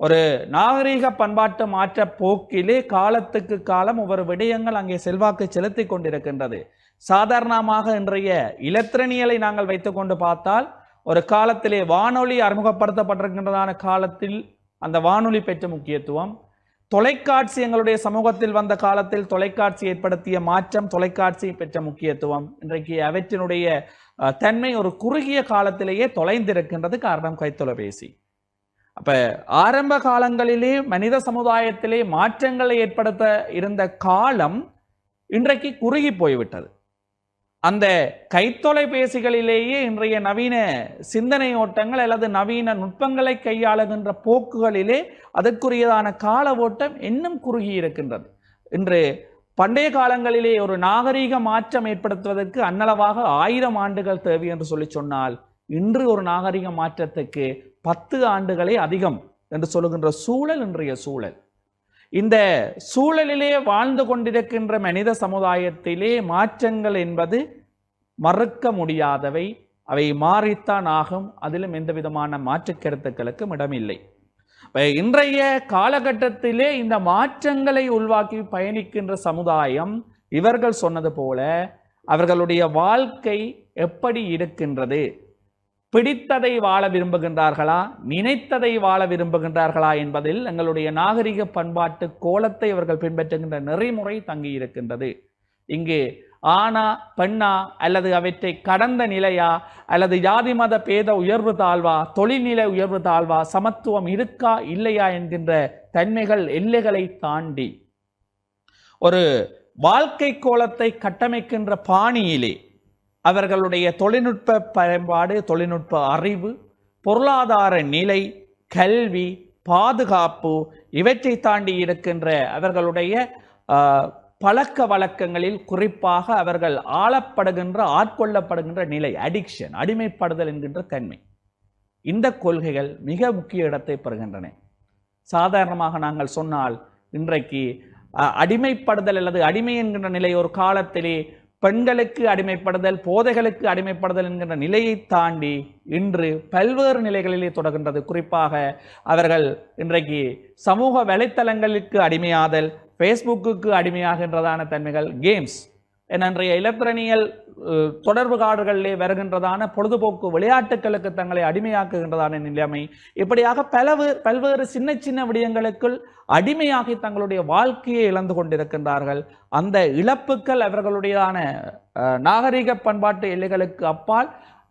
ஒரு நாகரீக பண்பாட்டு மாற்ற போக்கிலே காலத்துக்கு காலம் ஒவ்வொரு விடயங்கள் அங்கே செல்வாக்கு செலுத்தி கொண்டிருக்கின்றது. சாதாரணமாக இன்றைய இலத்திரனியலை நாங்கள் வைத்துக்கொண்டு பார்த்தால் ஒரு காலத்திலே வானொலி அறிமுகப்படுத்தப்பட்டிருக்கின்றதான காலத்தில் அந்த வானொலி பெற்ற முக்கியத்துவம். தொலைக்காட்சி எங்களுடைய சமூகத்தில் வந்த காலத்தில் தொலைக்காட்சி ஏற்படுத்திய மாற்றம் தொலைக்காட்சி பெற்ற முக்கியத்துவம். இன்றைக்கு அவற்றினுடைய தன்மை ஒரு குறுகிய காலத்திலேயே தொலைந்திருக்கின்றது. காரணம் கைத்தொலைபேசி. அப்ப ஆரம்ப காலங்களிலே மனித சமுதாயத்திலே மாற்றங்களை ஏற்படுத்த இருந்த காலம் இன்றைக்கு குறுகி போய்விட்டது. அந்த கைத்தொலைபேசிகளிலேயே இன்றைய நவீன சிந்தனை ஓட்டங்கள் அல்லது நவீன நுட்பங்களை கையாளுகின்ற போக்குகளிலே அதற்குரியதான கால ஓட்டம் இன்னும் குறுகி இருக்கின்றது. இன்று பண்டைய காலங்களிலே ஒரு நாகரீக மாற்றம் ஏற்படுத்துவதற்கு அன்னளவாக ஆயிரம் ஆண்டுகள் தேவை என்று சொல்லி சொன்னால் இன்று ஒரு நாகரிக மாற்றத்துக்கு பத்து ஆண்டுகளே அதிகம் என்று சொல்லுகின்ற சூழல் இன்றைய சூழல். இந்த சூழலிலே வாழ்ந்து கொண்டிருக்கின்ற மனித சமுதாயத்திலே மாற்றங்கள் என்பது மறுக்க முடியாதவை. அவை மாறித்தான் ஆகும். அதிலும் எந்த விதமான மாற்று கருத்துக்களுக்கும் இடமில்லை. இன்றைய காலகட்டத்திலே இந்த மாற்றங்களை உள்வாக்கி பயணிக்கின்ற சமுதாயம் இவர்கள் சொன்னது போல அவர்களுடைய வாழ்க்கை எப்படி இருக்கின்றது? பிடித்ததை வாழ விரும்புகின்றார்களா? நினைத்ததை வாழ விரும்புகின்றார்களா என்பதில் எங்களுடைய நாகரிக பண்பாட்டு கோலத்தை அவர்கள் பின்பற்றுகின்ற நெறிமுறை தங்கி இருக்கின்றது. இங்கு ஆனா பெண்ணா அல்லது அவற்றை கடந்த நிலையா அல்லது ஜாதி மத பேத உயர்வு தாழ்வா தொழில்நிலை உயர்வு தாழ்வா சமத்துவம் இருக்கா இல்லையா என்கின்ற தன்மைகள் எல்லைகளை தாண்டி. ஒரு வாழ்க்கை கோலத்தை கட்டமைக்கின்ற பாணியிலே அவர்களுடைய தொழில்நுட்ப பயன்பாடு தொழில்நுட்ப அறிவு பொருளாதார நிலை கல்வி பாதுகாப்பு இவற்றை தாண்டி இருக்கின்ற அவர்களுடைய பழக்க வழக்கங்களில் குறிப்பாக அவர்கள் ஆளப்படுகின்ற ஆட்கொள்ளப்படுகின்ற நிலை அடிக்ஷன் அடிமைப்படுதல் என்கின்ற தன்மை. இந்த கொள்கைகள் மிக முக்கிய இடத்தை பெறுகின்றன. சாதாரணமாக நாங்கள் சொன்னால் இன்றைக்கு அடிமைப்படுதல் அல்லது அடிமை என்கின்ற நிலை ஒரு காலத்திலே பெண்களுக்கு அடிமைப்படுதல் போதைகளுக்கு அடிமைப்படுதல் என்கின்ற நிலையை தாண்டி இன்று பல்வேறு நிலைகளிலே தொடர்கின்றது. குறிப்பாக அவர்கள் இன்றைக்கு சமூக வலைத்தளங்களுக்கு அடிமையாதல் ஃபேஸ்புக்குக்கு அடிமையாகின்றதான தன்மைகள் கேம்ஸ் இன்றைய இலத்திரனியல் தொடர்பு காடுகளிலே வருகின்றதான பொழுதுபோக்கு விளையாட்டுகளுக்கு தங்களை அடிமையாக்குகின்றதான நிலைமை. இப்படியாக பலவு பல்வேறு சின்ன சின்ன விடயங்களுக்குள் அடிமையாகி தங்களுடைய வாழ்க்கையை இழந்து கொண்டிருக்கின்றார்கள். அந்த இழப்புக்கள் அவர்களுடையதான நாகரிக பண்பாட்டு எல்லைகளுக்கு அப்பால்